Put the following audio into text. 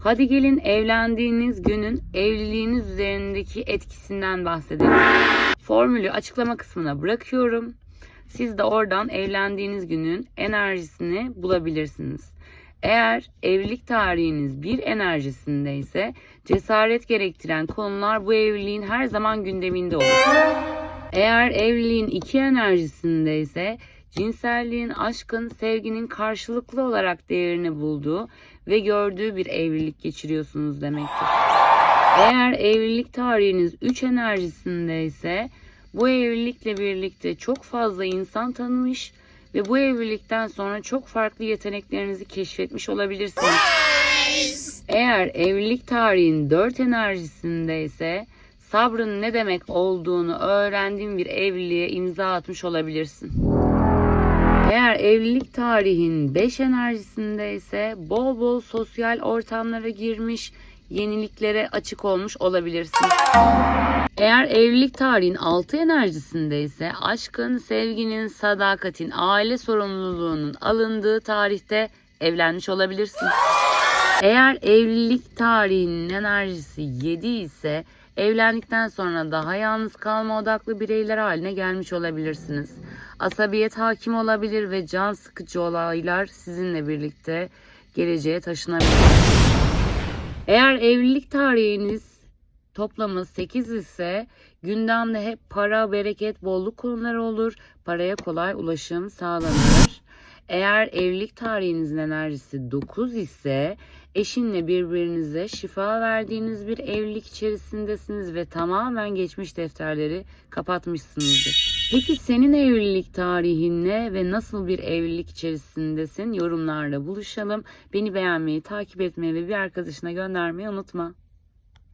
Hadi gelin evlendiğiniz günün evliliğiniz üzerindeki etkisinden bahsedelim. Formülü açıklama kısmına bırakıyorum. Siz de oradan evlendiğiniz günün enerjisini bulabilirsiniz. Eğer evlilik tarihiniz bir enerjisindeyse cesaret gerektiren konular bu evliliğin her zaman gündeminde olur. Eğer evliliğin iki enerjisindeyse cinselliğin, aşkın, sevginin karşılıklı olarak değerini bulduğu ve gördüğü bir evlilik geçiriyorsunuz demektir. Eğer evlilik tarihiniz 3 enerjisindeyse bu evlilikle birlikte çok fazla insan tanımış ve bu evlilikten sonra çok farklı yeteneklerinizi keşfetmiş olabilirsiniz. Eğer evlilik tarihin 4 enerjisindeyse sabrın ne demek olduğunu öğrendiğin bir evliliğe imza atmış olabilirsin. Eğer evlilik tarihin 5 enerjisindeyse bol bol sosyal ortamlara girmiş, yeniliklere açık olmuş olabilirsin. Eğer evlilik tarihin 6 enerjisindeyse aşkın, sevginin, sadakatin, aile sorumluluğunun alındığı tarihte evlenmiş olabilirsin. Eğer evlilik tarihinin enerjisi 7 ise evlendikten sonra daha yalnız kalma odaklı bireyler haline gelmiş olabilirsiniz. Asabiyet hakim olabilir ve can sıkıcı olaylar sizinle birlikte geleceğe taşınabilir. Eğer evlilik tarihiniz toplamı 8 ise gündemde hep para, bereket, bolluk konuları olur. Paraya kolay ulaşım sağlanır. Eğer evlilik tarihinizin enerjisi 9 ise eşinle birbirinize şifa verdiğiniz bir evlilik içerisindesiniz ve tamamen geçmiş defterleri kapatmışsınızdır. Peki senin evlilik tarihin ne ve nasıl bir evlilik içerisindesin? Yorumlarda buluşalım. Beni beğenmeyi, takip etmeyi ve bir arkadaşına göndermeyi unutma.